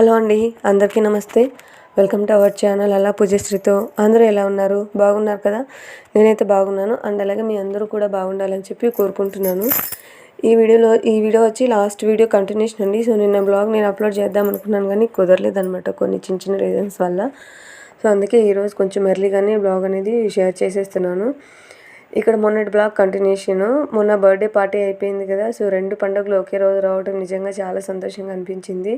Hello అండి అందరికీ నమస్తే. వెల్కమ్ టు అవర్ ఛానల్ అలా పూజశ్రీతో. అందరూ ఎలా ఉన్నారు? బాగున్నారు కదా? నేనైతే బాగున్నాను. అండ్ అలాగే మీ అందరూ కూడా బాగుండాలని చెప్పి కోరుకుంటున్నాను. ఈ వీడియోలో ఈ వీడియో వచ్చి లాస్ట్ వీడియో కంటిన్యూషన్ అండి. సో నిన్న బ్లాగ్ నేను అప్లోడ్ చేద్దాం అనుకున్నాను కానీ కుదరలేదనమాట కొన్ని చిన్న చిన్న రీజన్స్ వల్ల. సో అందుకే ఈరోజు కొంచెం ఎర్లీగానే బ్లాగ్ అనేది షేర్ చేసేస్తున్నాను. ఇక్కడ మొన్నటి బ్లాగ్ కంటిన్యూషన్ మొన్న బర్త్డే పార్టీ అయిపోయింది కదా సో రెండు పండుగలు ఒకే రోజు రావడం నిజంగా చాలా సంతోషంగా అనిపించింది.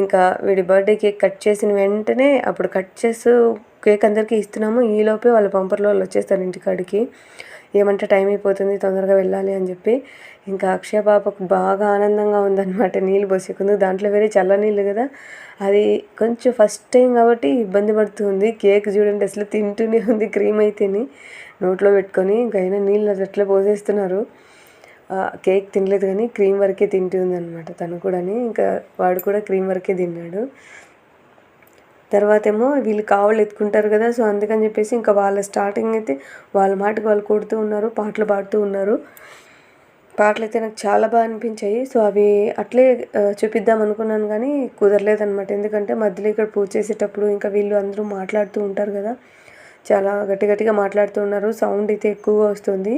ఇంకా వీడి బర్త్డే కేక్ కట్ చేసిన వెంటనే అప్పుడు కట్ చేస్తూ కేక్ అందరికీ ఇస్తున్నాము. ఈలోపే వాళ్ళ పంపర్లో వాళ్ళు వచ్చేస్తారు ఇంటికాడికి. ఏమంటే టైం అయిపోతుంది తొందరగా వెళ్ళాలి అని చెప్పి. ఇంకా అక్షయ పాపకు బాగా ఆనందంగా ఉందన్నమాట నీళ్ళు పోసేకుంది దాంట్లో వేరే చల్ల నీళ్ళు కదా. అది కొంచెం ఫస్ట్ టైం కాబట్టి ఇబ్బంది పడుతుంది. కేక్ చూడండి అసలు తింటూనే ఉంది క్రీమ్ అయితేని. నోట్లో పెట్టుకొని ఇంకా అయినా నీళ్ళు అది అట్లా పోసేస్తున్నారు. కేక్ తినలేదు కానీ క్రీమ్ వరకే తింటుందనమాట తను కూడా ఇంకా వాడు కూడా క్రీమ్ వరకే తిన్నాడు. తర్వాత ఏమో వీళ్ళు కావాలి ఎత్తుకుంటారు కదా సో అందుకని చెప్పేసి ఇంకా వాళ్ళ స్టార్టింగ్ అయితే వాళ్ళ మాటకు వాళ్ళు కొడుతూ ఉన్నారు పాటలు పాడుతూ ఉన్నారు. పాటలు అయితే నాకు చాలా బాగా అనిపించాయి. సో అవి అట్లే చూపిద్దాం అనుకున్నాను కానీ కుదరలేదనమాట ఎందుకంటే మధ్యలో ఇక్కడ పూజ చేసేటప్పుడు ఇంకా వీళ్ళు అందరూ మాట్లాడుతూ ఉంటారు కదా. చాలా గట్టి గట్టిగా మాట్లాడుతూ ఉన్నారు సౌండ్ అయితే ఎక్కువగా వస్తుంది.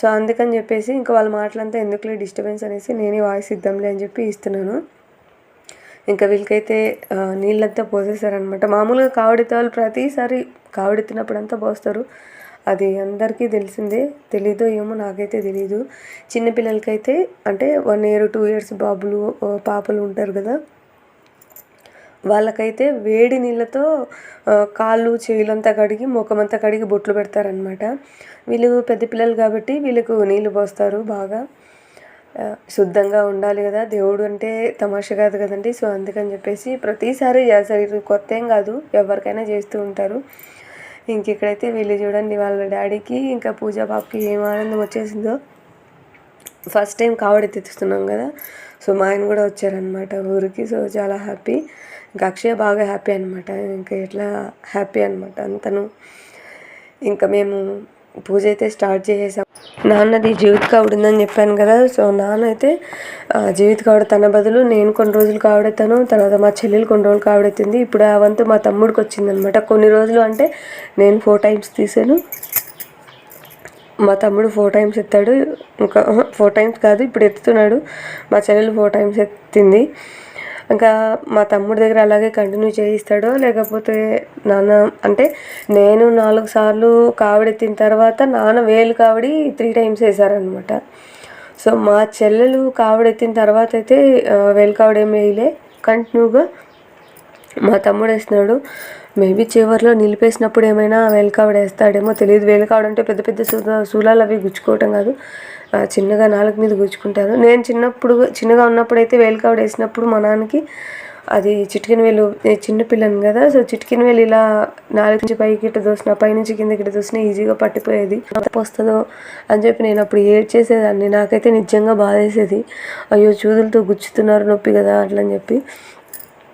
సో అందుకని చెప్పేసి ఇంకా వాళ్ళ మాటలంతా ఎందుకులే డిస్టర్బెన్స్ అనేసి నేనే వాయిస్ ఇద్దాంలే అని చెప్పి ఇస్తున్నాను. ఇంకా వీళ్ళకైతే నీళ్ళంతా పోసేసారనమాట మామూలుగా కావడితే వాళ్ళు ప్రతిసారి కావడెత్తినప్పుడు అంతా పోస్తారు. అది అందరికీ తెలిసిందే. తెలీదో ఏమో నాకైతే తెలీదు. చిన్నపిల్లలకైతే అంటే వన్ ఇయర్ టూ ఇయర్స్ బాబులు పాపలు ఉంటారు కదా. వాళ్ళకైతే వేడి నీళ్ళతో కాళ్ళు చేతులంతా కడిగి ముఖమంతా కడిగి బొట్లు పెడతారనమాట వీళ్ళు పెద్ద పిల్లలు కాబట్టి వీళ్ళకు నీళ్ళు పోస్తారు బాగా. శుద్ధంగా ఉండాలి కదా. దేవుడు అంటే తమాష కాదు కదండి. సో అందుకని చెప్పేసి ప్రతిసారి చేస్తారు ఇది కొత్త ఏం కాదు. ఎవరికైనా చేస్తూ ఉంటారు. ఇంక ఇక్కడైతే వీళ్ళు చూడండి వాళ్ళ డాడీకి ఇంకా పూజా బాబుకి ఏం ఆనందం వచ్చేసిందో. ఫస్ట్ టైం కావడి తెచ్చుతున్నాం కదా. సో మా ఆయన కూడా వచ్చారనమాట ఊరికి. సో చాలా హ్యాపీ. ఇంకా అక్షయ బాగా హ్యాపీ అనమాట ఇంకా ఎట్లా హ్యాపీ అనమాట అంతను ఇంకా మేము పూజ అయితే స్టార్ట్ చేసేసాం. నాన్నది జీవిత కావుడు ఉందని చెప్పాను కదా. సో నాన్న అయితే జీవిత కావుడు తన బదులు నేను కొన్ని రోజులు కావడతాను తర్వాత మా చెల్లెలు కొన్ని రోజులు కావడెత్తింది. ఇప్పుడు ఆ వంతు మా తమ్ముడికి వచ్చిందనమాట కొన్ని రోజులు అంటే నేను ఫోర్ టైమ్స్ తీసాను. మా తమ్ముడు ఫోర్ టైమ్స్ ఎత్తాడు. ఇంకా ఫోర్ టైమ్స్ కాదు ఇప్పుడు ఎత్తుతున్నాడు. మా చెల్లెలు ఫోర్ టైమ్స్ ఎత్తింది. ఇంకా మా తమ్ముడి దగ్గర అలాగే కంటిన్యూ చేయిస్తాడో లేకపోతే నాన్న అంటే నేను నాలుగు సార్లు కావిడెత్తిన తర్వాత నాన్న వేలు కావిడి త్రీ టైమ్స్ వేసారనమాట సో మా చెల్లెలు కావిడెత్తిన తర్వాత అయితే వేలు కావిడ ఏం వేయలే. కంటిన్యూగా మా తమ్ముడు వేస్తున్నాడు. మేబీ చివరిలో నిలిపేసినప్పుడు ఏమైనా వేలుకావిడ వేస్తాడేమో తెలియదు. వేలుకావిడ అంటే పెద్ద పెద్ద సూలాలు అవి గుచ్చుకోవటం కాదు. చిన్నగా నాలుగు మీద గుచ్చుకుంటారు నేను చిన్నప్పుడు చిన్నగా ఉన్నప్పుడు అయితే వేలికావిడ వేసినప్పుడు మా నాన్నకి అది చిటికిన వేలు చిన్నపిల్లని కదా సో చిటికిన వేలు ఇలా నాలుగు నుంచి పైకి ఇట్ట దోసిన పైనుంచి కిందకి ఇట్ట దోసిన ఈజీగా పట్టిపోయేది. వస్తుందో అని చెప్పి నేను అప్పుడు ఏడ్ చేసేదాన్ని నాకైతే నిజంగా బాధేసేది. అయ్యో చూదులతో గుచ్చుతున్నారు నొప్పి కదా అట్లని చెప్పి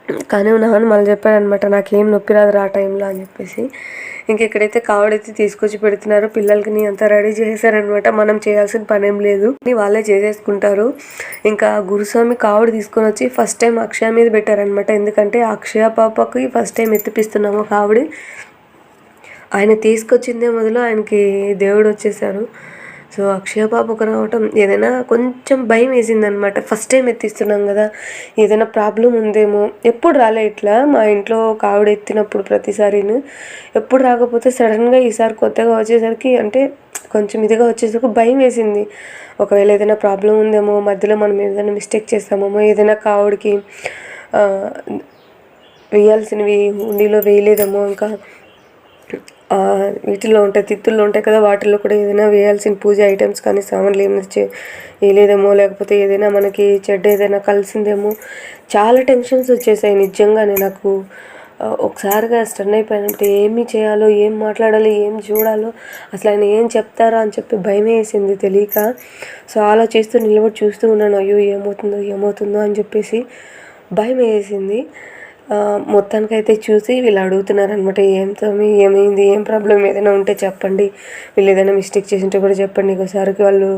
కానీ నాన్న మళ్ళీ చెప్పాడనమాట నాకేం నొప్పి రాదు ఆ టైంలో అని చెప్పేసి. ఇంకెక్కడైతే కావడైతే తీసుకొచ్చి పెడుతున్నారు పిల్లలకి అంతా రెడీ చేశారనమాట మనం చేయాల్సిన పనేం లేదు. వాళ్ళే చేసేసుకుంటారు. ఇంకా గురుస్వామి కావడి తీసుకొని వచ్చి ఫస్ట్ టైం అక్షయ మీద పెట్టారనమాట ఎందుకంటే అక్షయ పాపకి ఫస్ట్ టైం ఎత్తిపిస్తున్నాము కావడి. ఆయన తీసుకొచ్చిందే మొదలు ఆయనకి దేవుడు వచ్చేసారు. సో అక్షయ పాపకు రావటం ఏదైనా కొంచెం భయం వేసిందనమాట ఫస్ట్ టైం ఎత్తిస్తున్నాం కదా ఏదైనా ప్రాబ్లం ఉందేమో. ఎప్పుడు రాలే ఇట్లా మా ఇంట్లో కావిడ ఎత్తినప్పుడు ప్రతిసారిను. ఎప్పుడు రాకపోతే సడన్గా ఈసారి కొత్తగా వచ్చేసరికి అంటే కొంచెం ఇదిగా వచ్చేసరికి భయం వేసింది. ఒకవేళ ఏదైనా ప్రాబ్లం ఉందేమో మధ్యలో మనం ఏదైనా మిస్టేక్ చేస్తామేమో ఏదైనా కావుడికి వేయాల్సినవి హుండీలో వేయలేదేమో ఇంకా వీటిల్లో ఉంటాయి తిత్తుల్లో ఉంటాయి కదా వాటిల్లో కూడా ఏదైనా వేయాల్సిన పూజ ఐటమ్స్ కానీ సామాన్లు ఏమైనా వేయలేదేమో లేకపోతే ఏదైనా మనకి చెడ్డ ఏదైనా కలిసిందేమో. చాలా టెన్షన్స్ వచ్చేసాయి నిజంగానే నాకు. ఒకసారిగా స్టన్ అయిపోయినట్టు ఏమి చేయాలో ఏం మాట్లాడాలో ఏం చూడాలో అసలు ఆయన ఏం చెప్తారా అని చెప్పి భయం వేసింది తెలియక. సో ఆలోచిస్తూ నిలబడి చూస్తూ ఉన్నాను. అయ్యో ఏమవుతుందో ఏమవుతుందో అని చెప్పేసి భయం వేసింది. మొత్తానికైతే చూసి వీళ్ళు అడుగుతున్నారు అనమాట ఏం ఏమైంది ఏం ప్రాబ్లం? ఏదైనా ఉంటే చెప్పండి. వీళ్ళు ఏదైనా మిస్టేక్ చేసింటే కూడా చెప్పండి. ఒకసారికి వాళ్ళు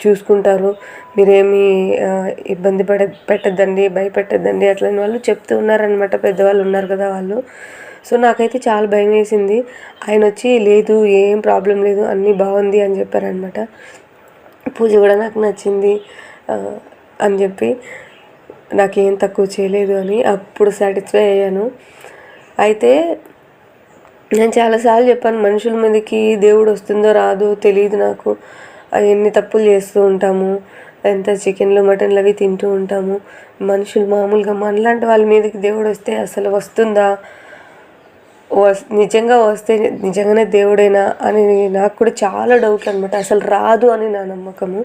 చూసుకుంటారు. మీరేమి ఇబ్బంది పడ పెట్టద్దండి భయపెట్టద్దండి అట్లని వాళ్ళు చెప్తూ ఉన్నారనమాట పెద్దవాళ్ళు ఉన్నారు కదా వాళ్ళు. సో నాకైతే చాలా భయం వేసింది. ఆయన వచ్చి లేదు ఏం ప్రాబ్లం లేదు అన్నీ బాగుంది అని చెప్పారనమాట పూజ కూడా నాకు నచ్చింది అని చెప్పి. నాకేం తక్కువ చేయలేదు అని అప్పుడు సాటిస్ఫై అయ్యాను. అయితే నేను చాలాసార్లు చెప్పాను మనుషుల మీదకి దేవుడు వస్తుందో రాదో తెలియదు నాకు. ఎన్ని తప్పులు చేస్తూ ఉంటాము ఎంత చికెన్లు మటన్లు అవి తింటూ ఉంటాము. మనుషులు మామూలుగా మనలాంటి వాళ్ళ మీదకి దేవుడు వస్తే అసలు వస్తుందా? వస్ నిజంగా వస్తే నిజంగానే దేవుడేనా అని నాకు కూడా చాలా డౌట్ అనమాట అసలు రాదు అని నా నమ్మకము.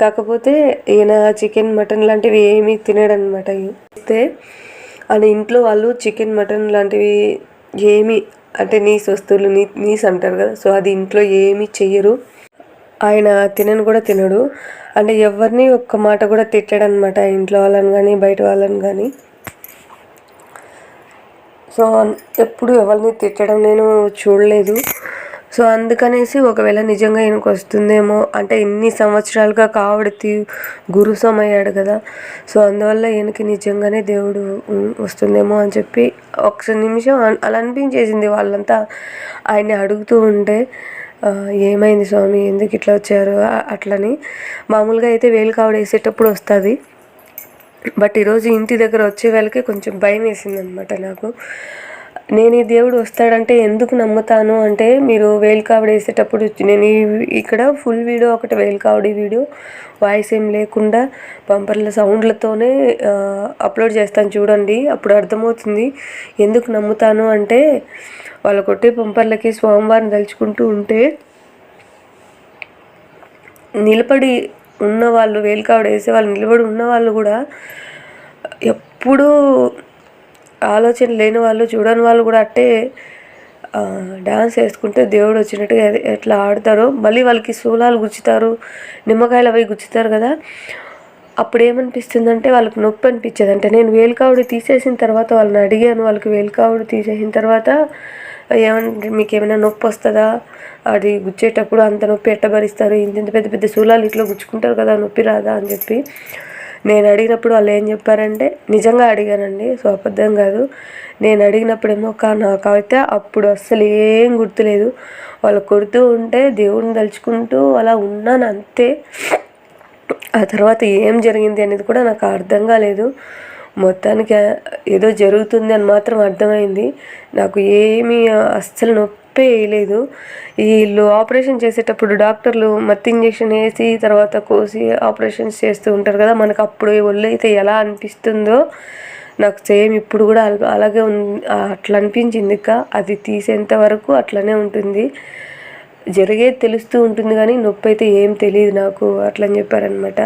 కాకపోతే ఈయన చికెన్ మటన్ లాంటివి ఏమీ తినడనమాట ఇస్తే ఆయన ఇంట్లో వాళ్ళు చికెన్ మటన్ లాంటివి ఏమీ అంటే నీస్ వస్తువులు నీ నీస్ అంటారు కదా సో అది ఇంట్లో ఏమీ చెయ్యరు. ఆయన తినను కూడా తినడు. అంటే ఎవరిని ఒక్క మాట కూడా తిట్టాడనమాట ఇంట్లో వాళ్ళని కానీ బయట వాళ్ళని కానీ సో ఎప్పుడు ఎవరిని తిట్టడం నేను చూడలేదు. సో అందుకనేసి ఒకవేళ నిజంగా ఈయనకు వస్తుందేమో అంటే ఇన్ని సంవత్సరాలుగా కావడి గురుసం అయ్యాడు కదా సో అందువల్ల ఈయనకి నిజంగానే దేవుడు వస్తుందేమో అని చెప్పి ఒక నిమిషం అలా అనిపించేసింది వాళ్ళంతా. ఆయన్ని అడుగుతూ ఉంటే ఏమైంది స్వామి? ఎందుకు ఇట్లా వచ్చారు? అట్లని. మామూలుగా అయితే వేలు కావడ వేసేటప్పుడు వస్తుంది. బట్ ఈరోజు ఇంటి దగ్గర వచ్చే వాళ్ళకి కొంచెం భయం వేసింది అనమాట నాకు. నేను ఈ దేవుడు వస్తాడంటే ఎందుకు నమ్ముతాను అంటే మీరు వేలు వేసేటప్పుడు నేను ఇక్కడ ఫుల్ వీడియో ఒకటి వేలు వీడియో వాయిస్ ఏం లేకుండా బంపర్ల సౌండ్లతోనే అప్లోడ్ చేస్తాను చూడండి. అప్పుడు అర్థమవుతుంది ఎందుకు నమ్ముతాను అంటే వాళ్ళ కొట్టే పంపర్లకి స్వామివారిని తలుచుకుంటూ ఉంటే నిలబడి ఉన్నవాళ్ళు వేలికావిడ వేసే వాళ్ళు నిలబడి ఉన్నవాళ్ళు కూడా ఎప్పుడూ ఆలోచన లేని వాళ్ళు చూడని వాళ్ళు కూడా అట్టే డ్యాన్స్ వేసుకుంటే దేవుడు వచ్చినట్టుగా ఎట్లా ఆడతారో మళ్ళీ వాళ్ళకి శూలాలు గుచ్చుతారు నిమ్మకాయలు అవి గుచ్చుతారు కదా అప్పుడు ఏమనిపిస్తుందంటే వాళ్ళకి నొప్పి అనిపించేది అంటే నేను వేలికావుడు తీసేసిన తర్వాత వాళ్ళని అడిగాను వాళ్ళకి వేలికావుడు తీసేసిన తర్వాత ఏమంటే మీకు ఏమైనా నొప్పి వస్తుందా? అది గుచ్చేటప్పుడు అంత నొప్పి ఎట్ట భరిస్తారు ఇంత ఇంత పెద్ద పెద్ద శూలాలు ఇట్లా గుచ్చుకుంటారు కదా నొప్పి రాదా అని చెప్పి. నేను అడిగినప్పుడు వాళ్ళు ఏం చెప్పారంటే నిజంగా అడిగానండి సో అబద్ధం కాదు. నేను అడిగినప్పుడేమో కా నాకైతే అప్పుడు అస్సలు ఏం గుర్తులేదు. వాళ్ళు కొడుతూ ఉంటే దేవుడిని తలుచుకుంటూ అలా ఉన్నాను అంతే. ఆ తర్వాత ఏం జరిగింది అనేది కూడా నాకు అర్థం కాలేదు మొత్తానికి ఏదో జరుగుతుంది అని మాత్రం అర్థమైంది. నాకు ఏమీ అస్సలు నొప్పి వేయలేదు వీళ్ళు ఆపరేషన్ చేసేటప్పుడు డాక్టర్లు మత్తు ఇంజెక్షన్ వేసి తర్వాత కోసి ఆపరేషన్స్ చేస్తూ ఉంటారు కదా మనకు అప్పుడు ఒళ్ళు అయితే ఎలా అనిపిస్తుందో నాకు సేమ్ ఇప్పుడు కూడా అలాగే అట్లా అనిపించింది ఇక అది తీసేంత వరకు అట్లనే ఉంటుంది. జరిగేది తెలుస్తూ ఉంటుంది కానీ నొప్పి అయితే ఏం తెలియదు నాకు అట్లా అని చెప్పారనమాట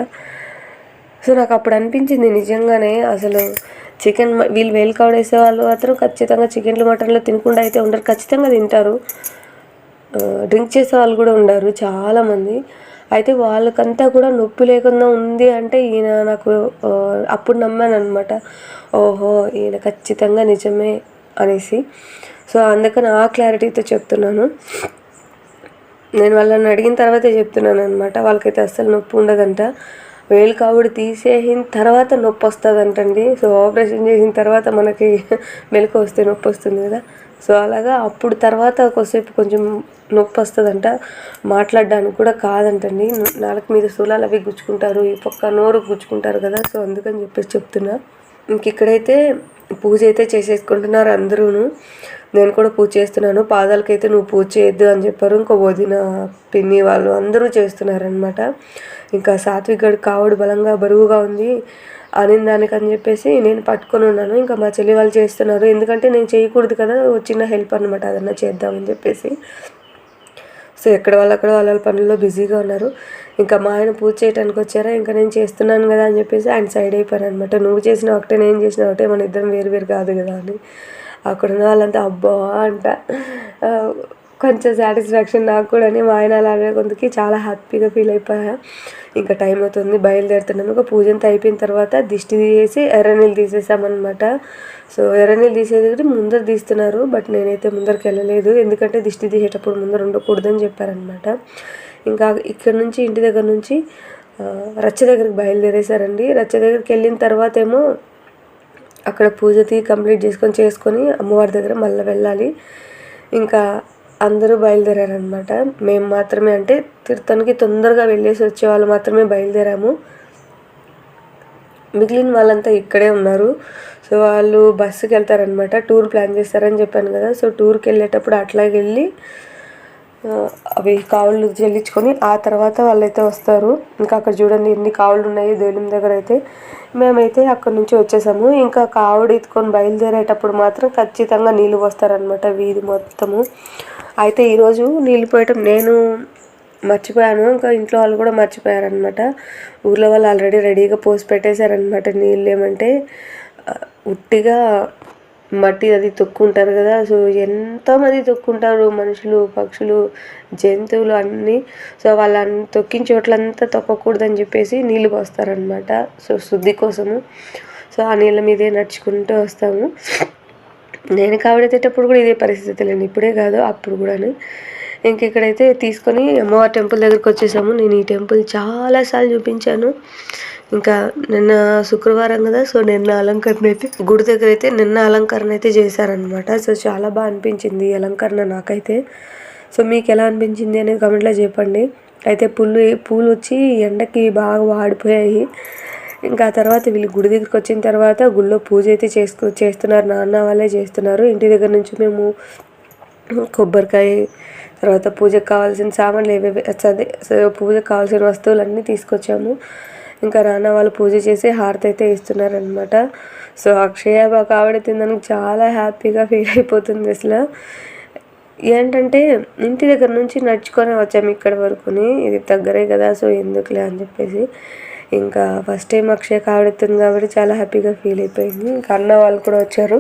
సో నాకు అప్పుడు అనిపించింది నిజంగానే అసలు చికెన్ వీళ్ళు వేలు కావడేసే వాళ్ళు మాత్రం ఖచ్చితంగా చికెన్లు మటన్లు తినకుండా అయితే ఉండరు. ఖచ్చితంగా తింటారు. డ్రింక్ చేసే వాళ్ళు కూడా ఉండరు చాలామంది. అయితే వాళ్ళకంతా కూడా నొప్పి లేకుండా ఉంది అంటే ఈయన నాకు అప్పుడు నమ్మాను అనమాట ఓహో ఈయన ఖచ్చితంగా నిజమే అనేసి. సో అందుకని ఆ క్లారిటీతో చెప్తున్నాను. నేను వాళ్ళని అడిగిన తర్వాతే చెప్తున్నాను అనమాట వాళ్ళకైతే అస్సలు నొప్పి ఉండదంట. వేలు కావుడు తీసేసిన తర్వాత నొప్పి వస్తుంది అంటండి సో ఆపరేషన్ చేసిన తర్వాత మనకి మెలకు వస్తే నొప్పి వస్తుంది కదా. సో అలాగా అప్పుడు తర్వాత కొద్దిసేపు కొంచెం నొప్పి వస్తుందంట. మాట్లాడడానికి కూడా కాదంటండి. నాలుగు మీద సూలాలు అవి గుచ్చుకుంటారు. ఈ పక్క నోరు గుచ్చుకుంటారు కదా. సో అందుకని చెప్పేసి చెప్తున్నా. ఇంక ఇక్కడైతే పూజ అయితే చేసేసుకుంటున్నారు అందరూను. నేను కూడా పూజ చేస్తున్నాను. పాదాలకైతే నువ్వు పూజ చేయొద్దు అని చెప్పారు. ఇంకో వదిన పిన్ని వాళ్ళు అందరూ చేస్తున్నారనమాట ఇంకా సాత్విక్ గడు కావుడు బలంగా బరువుగా ఉంది అని దానికని అని చెప్పేసి నేను పట్టుకొని ఉన్నాను. ఇంకా మా చెల్లి వాళ్ళు చేస్తున్నారు. ఎందుకంటే నేను చేయకూడదు కదా చిన్న హెల్ప్ అనమాట అదన్నా చేద్దామని చెప్పేసి. సో ఎక్కడ వాళ్ళు అక్కడ వాళ్ళ పనుల్లో బిజీగా ఉన్నారు. ఇంకా మా ఆయన పూజ చేయడానికి వచ్చారా? ఇంకా నేను చేస్తున్నాను కదా అని చెప్పేసి ఆయన సైడ్ అయిపోయారు అనమాట నువ్వు చేసిన ఒకటే నేను చేసిన ఒకటే మన ఇద్దరం వేరు వేరు కాదు కదా అని. అక్కడ ఉన్న వాళ్ళంతా అబ్బా అంట. కొంచెం సాటిస్ఫాక్షన్ నాకు కూడా మా ఆయన అలా కొంతకి చాలా హ్యాపీగా ఫీల్ అయిపోయా. ఇంకా టైం అవుతుంది బయలుదేరుతున్నాము ఇంకా పూజ అంతా అయిపోయిన తర్వాత దిష్టి తీసేసి ఎర్రనీళ్ళు తీసేసామన్నమాట. సో ఎర్రనీళ్ళు తీసేది ముందర తీస్తున్నారు బట్ నేనైతే ముందరికి వెళ్ళలేదు. ఎందుకంటే దిష్టి తీసేటప్పుడు ముందర ఉండకూడదని చెప్పారనమాట ఇంకా ఇక్కడ నుంచి ఇంటి దగ్గర నుంచి రచ్చ దగ్గరికి బయలుదేరేశారండి. రచ్చ దగ్గరికి వెళ్ళిన తర్వాత ఏమో అక్కడ పూజ తీ కంప్లీట్ చేసుకొని చేసుకొని అమ్మవారి దగ్గర మళ్ళీ వెళ్ళాలి. ఇంకా అందరూ బయలుదేరారనమాట మేము మాత్రమే అంటే తిరుతనికి తొందరగా వెళ్ళేసి వచ్చే వాళ్ళు మాత్రమే బయలుదేరాము. మిగిలిన వాళ్ళంతా ఇక్కడే ఉన్నారు. సో వాళ్ళు బస్సుకి వెళ్తారనమాట టూర్ ప్లాన్ చేస్తారని చెప్పాను కదా. సో టూర్కి వెళ్ళేటప్పుడు అట్లాగే వెళ్ళి అవి కావులు చెల్లించుకొని ఆ తర్వాత వాళ్ళైతే వస్తారు. ఇంకా అక్కడ చూడండి ఎన్ని కావులు ఉన్నాయి దేవులం దగ్గర అయితే. మేమైతే అక్కడ నుంచి వచ్చేసాము. ఇంకా కావుడు ఎత్తుకొని బయలుదేరేటప్పుడు మాత్రం ఖచ్చితంగా నీళ్ళు పోస్తారనమాట వీధి మొత్తము. అయితే ఈరోజు నీళ్ళు పోయటం నేను మర్చిపోయాను. ఇంకా ఇంట్లో వాళ్ళు కూడా మర్చిపోయారనమాట ఊర్లో వాళ్ళు ఆల్రెడీ రెడీగా పోసి పెట్టేశారనమాట నీళ్ళు ఏమంటే ఉట్టిగా మట్టి అది తొక్కుంటారు కదా. సో ఎంతమంది తొక్కుంటారు మనుషులు పక్షులు జంతువులు అన్నీ. సో వాళ్ళని తొక్కిన చోట్లంతా తొక్కకూడదని చెప్పేసి నీళ్ళు పోస్తారనమాట సో శుద్ధి కోసము. సో ఆ నీళ్ళ మీదే నడుచుకుంటూ వస్తాము. నేను కావడేటప్పుడు కూడా ఇదే పరిస్థితి లేండి. ఇప్పుడే కాదు అప్పుడు కూడాను. ఇంక ఇక్కడైతే తీసుకొని అమ్మవారి టెంపుల్ దగ్గరికి వచ్చేసాము నేను ఈ టెంపుల్ చాలాసార్లు చూపించాను. ఇంకా నిన్న శుక్రవారం కదా సో నిన్న అలంకరణ అయితే గుడి దగ్గర అయితే నిన్న అలంకరణ అయితే చేశారనమాట సో చాలా బాగా అనిపించింది ఈ అలంకరణ నాకైతే. సో మీకు ఎలా అనిపించింది అనేది కమెంట్లో చెప్పండి. అయితే పుల్లు పూలు వచ్చి ఎండకి బాగా వాడిపోయాయి. ఇంకా తర్వాత వీళ్ళు గుడి దగ్గరికి వచ్చిన తర్వాత గుళ్ళో పూజ అయితే చేసుకో చేస్తున్నారు. నాన్న వాళ్ళే చేస్తున్నారు. ఇంటి దగ్గర నుంచి మేము కొబ్బరికాయ తర్వాత పూజకు కావాల్సిన సామాన్లు ఏవేవి అదే పూజకు కావాల్సిన వస్తువులన్నీ తీసుకొచ్చాము. ఇంకా నాన్న వాళ్ళు పూజ చేసి హారతి అయితే ఇస్తున్నారనమాట సో అక్షయ బాగా ఆవిడ చాలా హ్యాపీగా ఫీల్ అయిపోతుంది అసలు. ఏంటంటే ఇంటి దగ్గర నుంచి నడుచుకొని వచ్చాము ఇక్కడ వరకుని. ఇది దగ్గరే కదా సో ఎందుకులే అని చెప్పేసి. ఇంకా ఫస్ట్ టైం అక్షయ కావడుతుంది కాబట్టి చాలా హ్యాపీగా ఫీల్ అయిపోయింది. ఇంకా అన్న వాళ్ళు కూడా వచ్చారు.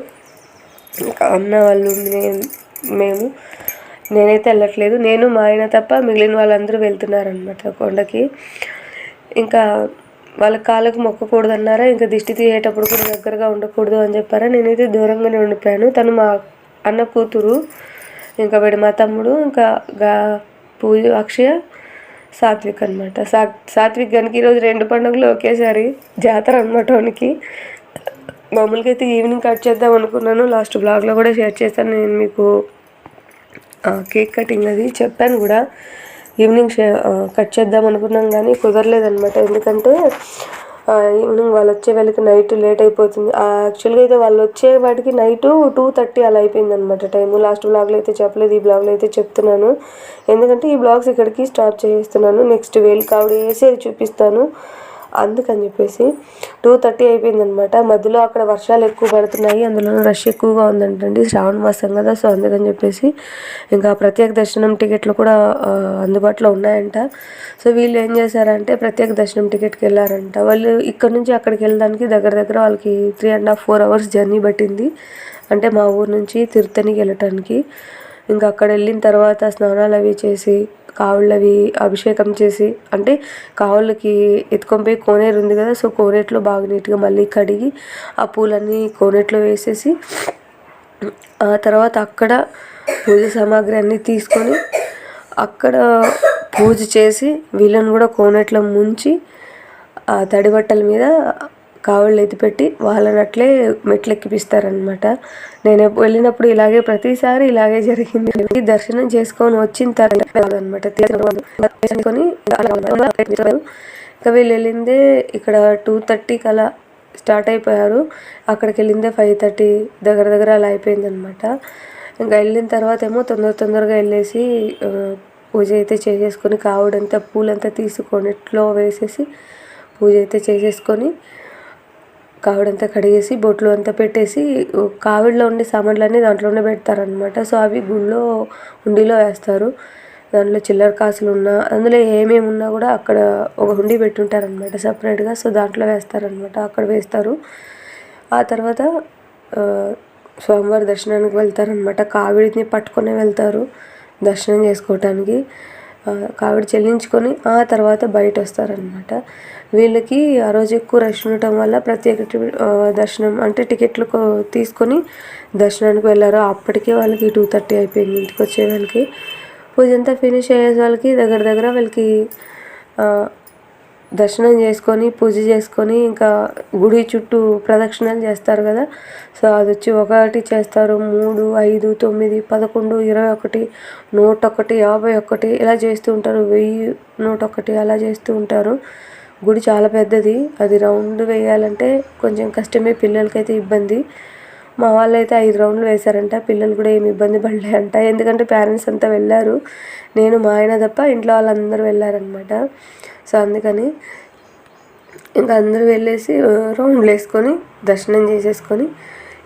ఇంకా అన్న వాళ్ళు మేము. నేనైతే వెళ్ళట్లేదు. నేను మా ఆయన తప్ప మిగిలిన వాళ్ళందరూ వెళ్తున్నారనమాట కొండకి. ఇంకా వాళ్ళ కాళ్ళకు మొక్కకూడదు అన్నారా ఇంకా దిష్టి తీయేటప్పుడు కూడా దగ్గరగా ఉండకూడదు అని చెప్పారా? నేనైతే దూరంగానే ఉండిపోయాను. తను మా అన్న కూతురు ఇంకా వీడు మా తమ్ముడు ఇంకా గా పూజ అక్షయ సాత్విక్ అనమాట సా సాత్విక్ గనికి ఈరోజు రెండు పండుగలు ఒకేసారి జాతర అనమాట వానికి. మామూలుగా అయితే ఈవినింగ్ కట్ చేద్దాం అనుకున్నాను. లాస్ట్ బ్లాగ్లో కూడా షేర్ చేస్తాను నేను మీకు కేక్ కటింగ్ అది చెప్పాను కూడా. ఈవినింగ్ షే కట్ చేద్దాం అనుకున్నాం కానీ కుదరలేదనమాట ఎందుకంటే ఈవినింగ్ వాళ్ళు వచ్చే వాళ్ళకి నైట్ లేట్ అయిపోతుంది. ఆ, యాక్చువల్గా అయితే వాళ్ళు వచ్చే వాటికి నైట్ టూ థర్టీ అలా అయిపోయింది అనమాట టైము. లాస్ట్ బ్లాగ్లో అయితే చెప్పలేదు ఈ బ్లాగ్లో అయితే చెప్తున్నాను. ఎందుకంటే ఈ బ్లాగ్స్ ఇక్కడికి స్టాప్ చేస్తున్నాను. నెక్స్ట్ వేలు కావిడ వేసేది చూపిస్తాను. అందుకని చెప్పేసి టూ థర్టీ అయిపోయిందనమాట. మధ్యలో అక్కడ వర్షాలు ఎక్కువ పడుతున్నాయి. అందులో రష్ ఎక్కువగా ఉందంటండి శ్రావణ మాసం కదా. సో అందుకని చెప్పేసి ఇంకా ప్రత్యేక దర్శనం టికెట్లు కూడా అందుబాటులో ఉన్నాయంట. సో వీళ్ళు ఏం చేశారంటే ప్రత్యేక దర్శనం టికెట్కి వెళ్ళారంట. వాళ్ళు ఇక్కడ నుంచి అక్కడికి వెళ్ళడానికి దగ్గర దగ్గర వాళ్ళకి three and half four hours journey పట్టింది. అంటే మా ఊరు నుంచి తిరుత్తనికి వెళ్ళటానికి. ఇంకా అక్కడ వెళ్ళిన తర్వాత స్నానాలు అవి చేసి కావుళ్ళవి అభిషేకం చేసి అంటే కావులకి ఎత్తుకొని పోయి కోనేరు ఉంది కదా సో కోనేట్లో బాగా నీట్గా మళ్ళీ కడిగి ఆ పూలన్నీ కోనేట్లో వేసేసి ఆ తర్వాత అక్కడ పూజ సామాగ్రి అన్నీ తీసుకొని అక్కడ పూజ చేసి వీళ్ళని కూడా కోనేట్లో ముంచి ఆ తడి బట్టల మీద కావుళ్ళు ఎత్తిపెట్టి వాళ్ళనట్లే మెట్లు ఎక్కిపిస్తారనమాట నేను వెళ్ళినప్పుడు ఇలాగే ప్రతిసారి ఇలాగే జరిగింది. దర్శనం చేసుకొని వచ్చిన తర్వాత అనమాట తీసుకొని ఇంకా వీళ్ళు వెళ్ళిందే ఇక్కడ టూ థర్టీకి అలా స్టార్ట్ అయిపోయారు. అక్కడికి వెళ్ళిందే ఫైవ్ థర్టీ దగ్గర దగ్గర అలా అయిపోయిందనమాట ఇంకా వెళ్ళిన తర్వాత ఏమో తొందర తొందరగా వెళ్ళేసి పూజ అయితే చేసేసుకొని కావుడంతా పూలంతా తీసుకొని ఇట్లో వేసేసి పూజ అయితే చేసేసుకొని కావిడంతా కడిగేసి బొట్లు అంతా పెట్టేసి కావిడిలో ఉండే సామాన్లన్నీ దాంట్లోనే పెడతారనమాట సో అవి గుళ్ళో హుండీలో వేస్తారు. దాంట్లో చిల్లర కాసులు ఉన్నా అందులో ఏమేమి ఉన్నా కూడా అక్కడ ఒక హుండీ పెట్టుంటారనమాట సపరేట్గా. సో దాంట్లో వేస్తారనమాట అక్కడ వేస్తారు. ఆ తర్వాత స్వామివారి దర్శనానికి వెళ్తారనమాట కావిడిని పట్టుకొని వెళ్తారు దర్శనం చేసుకోవటానికి. కావిడి చెల్లించుకొని ఆ తర్వాత బయట వస్తారనమాట వీళ్ళకి ఆ రోజు ఎక్కువ రష్ ఉండటం వల్ల ప్రత్యేక దర్శనం అంటే టికెట్లు తీసుకొని దర్శనానికి వెళ్ళారు. అప్పటికే వాళ్ళకి టూ థర్టీ అయిపోయింది ఇంటికి వచ్చే వాళ్ళకి. పూజ అంతా ఫినిష్ అయ్యే వాళ్ళకి దగ్గర దగ్గర వాళ్ళకి దర్శనం చేసుకొని పూజ చేసుకొని ఇంకా గుడి చుట్టూ ప్రదక్షిణలు చేస్తారు కదా. సో అది వచ్చి ఒకటి చేస్తారు మూడు ఐదు తొమ్మిది పదకొండు ఇరవై ఒకటి నూట ఒకటి యాభై ఒకటి ఇలా చేస్తూ ఉంటారు. వెయ్యి నూట ఒకటి అలా చేస్తూ ఉంటారు. గుడి చాలా పెద్దది. అది రౌండ్ వేయాలంటే కొంచెం కష్టమే పిల్లలకైతే ఇబ్బంది. మా వాళ్ళు అయితే ఐదు రౌండ్లు వేశారంట. పిల్లలు కూడా ఏమి ఇబ్బంది పడలేదంట. ఎందుకంటే పేరెంట్స్ అంతా వెళ్ళారు. నేను మా ఆయన తప్ప ఇంట్లో వాళ్ళందరూ వెళ్ళారనమాట సో అందుకని ఇంకా అందరూ వెళ్ళేసి రౌండ్లు వేసుకొని దర్శనం చేసేసుకొని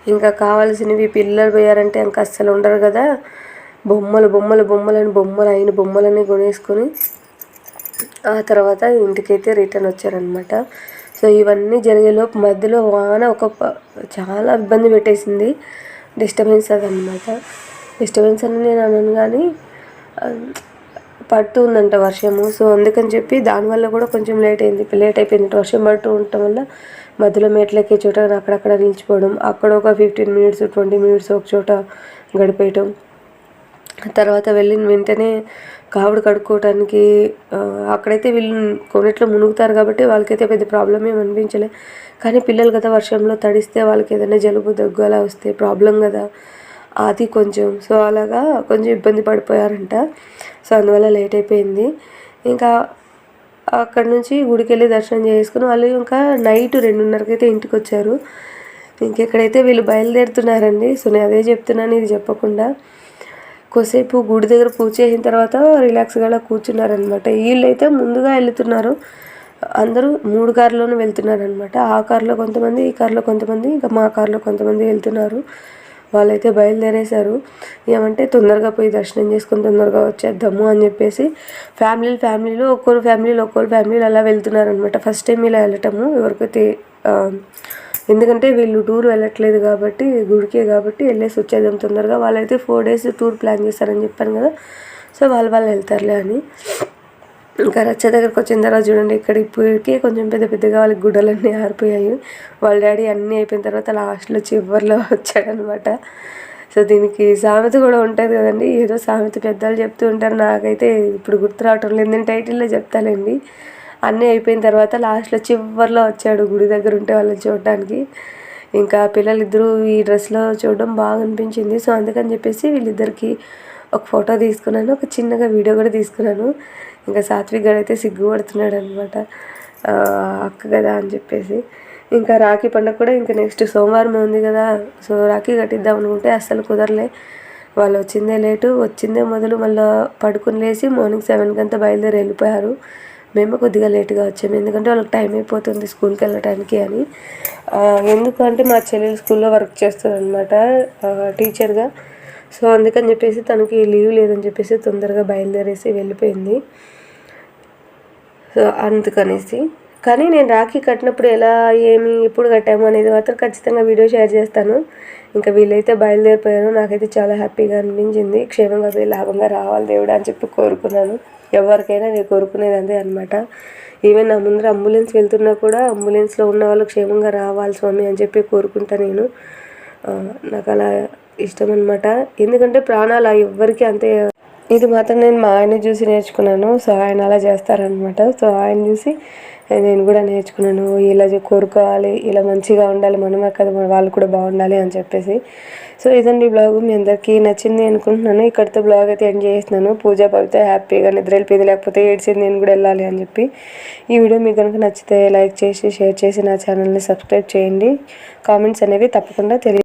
ఇంకా కావాల్సినవి పిల్లలు పోయారంటే ఇంకా అస్సలు ఉండరు కదా. బొమ్మలు బొమ్మలు బొమ్మలని బొమ్మలు అయిన బొమ్మలని కొనేసుకొని ఆ తర్వాత ఇంటికైతే రిటర్న్ వచ్చారనమాట సో ఇవన్నీ జరిగేలోపు మధ్యలో వాన ఒక చాలా ఇబ్బంది పెట్టేసింది. డిస్టర్బెన్స్ అదనమాట డిస్టర్బెన్స్ అని నేను అనను కానీ పడుతుందంట వర్షము. సో అందుకని చెప్పి దానివల్ల కూడా కొంచెం లేట్ అయింది. లేట్ అయిపోయింది వర్షం పడుతూ ఉండటం వల్ల మధ్యలో మెట్లు ఎక్కే చోట అక్కడక్కడ నిలిచిపోవడం అక్కడ ఒక ఫిఫ్టీన్ మినిట్స్ ట్వంటీ మినిట్స్ ఒక చోట గడిపేయటం. తర్వాత వెళ్ళిన వెంటనే కావుడు కడుక్కోవటానికి అక్కడైతే వీళ్ళు కొన్నిట్లో మునుగుతారు కాబట్టి వాళ్ళకైతే పెద్ద ప్రాబ్లం ఏమి అనిపించలే. కానీ పిల్లలు కదా వర్షంలో తడిస్తే వాళ్ళకి ఏదైనా జలుబు దగ్గు అలా వస్తే ప్రాబ్లం కదా. అది కొంచెం సో అలాగా కొంచెం ఇబ్బంది పడిపోయారంట. సో అందువల్ల లేట్ అయిపోయింది. ఇంకా అక్కడ నుంచి గుడికి వెళ్ళి దర్శనం చేసుకుని వాళ్ళు ఇంకా నైట్ రెండున్నరకి అయితే ఇంటికి వచ్చారు ఇంకెక్కడైతే వీళ్ళు బయలుదేరుతున్నారండి సో నేను అదే చెప్తున్నాను ఇది చెప్పకుండా. కొద్దిసేపు గుడి దగ్గర పూజ చేసిన తర్వాత రిలాక్స్గా కూర్చున్నారనమాట వీళ్ళైతే ముందుగా వెళ్తున్నారు. అందరూ మూడు కార్లోనే వెళ్తున్నారు అనమాట ఆ కార్లో కొంతమంది ఈ కార్లో కొంతమంది ఇంకా మా కార్లో కొంతమంది వెళ్తున్నారు. వాళ్ళైతే బయలుదేరేశారు. ఏమంటే తొందరగా పోయి దర్శనం చేసుకొని తొందరగా వచ్చేద్దాము అని చెప్పేసి ఫ్యామిలీ ఫ్యామిలీలో ఒక్కొరు ఫ్యామిలీలో ఒక్కొరు ఫ్యామిలీలు అలా వెళ్తున్నారు అనమాట ఫస్ట్ టైం ఇలా వెళ్ళటము ఎవరికైతే ఎందుకంటే వీళ్ళు టూర్ వెళ్ళట్లేదు కాబట్టి గుడికే కాబట్టి వెళ్ళేసి వచ్చేద్దాం తొందరగా. వాళ్ళైతే ఫోర్ డేస్ టూర్ ప్లాన్ చేస్తారని చెప్పాను కదా. సో వాళ్ళు వాళ్ళు వెళ్తారులే అని. ఇంకా రచ్చ దగ్గరకు వచ్చిన తర్వాత చూడండి ఇక్కడ ఇప్పటికే కొంచెం పెద్ద పెద్దగా వాళ్ళకి గుడ్డలన్నీ ఆరిపోయాయి. వాళ్ళ డాడీ అన్నీ అయిపోయిన తర్వాత లాస్ట్లో చివరిలో వచ్చాడనమాట. సో దీనికి సామెత కూడా ఉంటుంది కదండి. ఏదో సామెత పెద్దలు చెప్తూ ఉంటారు. నాకైతే ఇప్పుడు గుర్తు రావటం లేదు. నేను టైటిల్లో చెప్తానండి అన్నీ అయిపోయిన తర్వాత లాస్ట్లో చివరిలో వచ్చాడు గుడి దగ్గర ఉంటే వాళ్ళని చూడడానికి. ఇంకా పిల్లలిద్దరూ ఈ డ్రెస్లో చూడడం బాగా అనిపించింది. సో అందుకని చెప్పేసి వీళ్ళిద్దరికి ఒక ఫోటో తీసుకున్నాను. ఒక చిన్నగా వీడియో కూడా తీసుకున్నాను. ఇంకా సాత్విక్ గారు అయితే సిగ్గుపడుతున్నాడు అనమాట అక్క కదా అని చెప్పేసి. ఇంకా రాఖీ పండుగ కూడా ఇంకా నెక్స్ట్ సోమవారం ఉంది కదా. సో రాఖీ కట్టిద్దాం అనుకుంటే అస్సలు కుదరలే. వాళ్ళు వచ్చిందే లేటు వచ్చిందే మొదలు మళ్ళీ పడుకుని లేచి మార్నింగ్ సెవెన్కి అంతా బయలుదేరి వెళ్ళిపోయారు. మేము కొద్దిగా లేట్గా వచ్చాము. ఎందుకంటే వాళ్ళకి టైం అయిపోతుంది స్కూల్కి వెళ్ళటానికి అని. ఎందుకంటే మా చెల్లెలు స్కూల్లో వర్క్ చేస్తుంది అనమాట టీచర్గా సో అందుకని చెప్పేసి తనకి లీవ్ లేదని చెప్పేసి తొందరగా బయలుదేరేసి వెళ్ళిపోయింది. సో అందుకనేసి. కానీ నేను రాఖీ కట్టినప్పుడు ఎలా ఏమి ఎప్పుడు కట్టాము అనేది మాత్రం ఖచ్చితంగా వీడియో షేర్ చేస్తాను. ఇంకా వీళ్ళైతే బయలుదేరిపోయారు. నాకైతే చాలా హ్యాపీగా అనిపించింది. క్షేమంగా పోయి లాభంగా రావాలి దేవుడు అని చెప్పి కోరుకున్నాను. ఎవరికైనా నేను కోరుకునేది అదే అనమాట ఈవెన్ నా ముందర అంబులెన్స్ వెళ్తున్నా కూడా అంబులెన్స్లో ఉన్న వాళ్ళు క్షేమంగా రావాలి స్వామి అని చెప్పి కోరుకుంటా నేను. నాకు అలా ఇష్టం అనమాట ఎందుకంటే ప్రాణాలు ఎవ్వరికి అంతే. ఇది మాత్రం నేను మా ఆయన చూసి నేర్చుకున్నాను. సో ఆయన అలా చేస్తారనమాట సో ఆయన చూసి నేను కూడా నేర్చుకున్నాను. ఇలా కోరుకోవాలి. ఇలా మంచిగా ఉండాలి. మనమే కదా మన వాళ్ళు కూడా బాగుండాలి అని చెప్పేసి. సో ఇదండి బ్లాగ్. మీ అందరికీ నచ్చింది అనుకుంటున్నాను. ఇక్కడితో బ్లాగ్ అయితే ఎండ్ చేస్తున్నాను. పూజ పడితే హ్యాపీగా నిద్ర వెళ్ళిపోయింది. లేకపోతే ఏడ్చింది నేను కూడా వెళ్ళాలి అని చెప్పి. ఈ వీడియో మీకు కనుక నచ్చితే లైక్ చేసి షేర్ చేసి నా ఛానల్ని సబ్స్క్రైబ్ చేయండి. కామెంట్స్ అనేవి తప్పకుండా తెలియ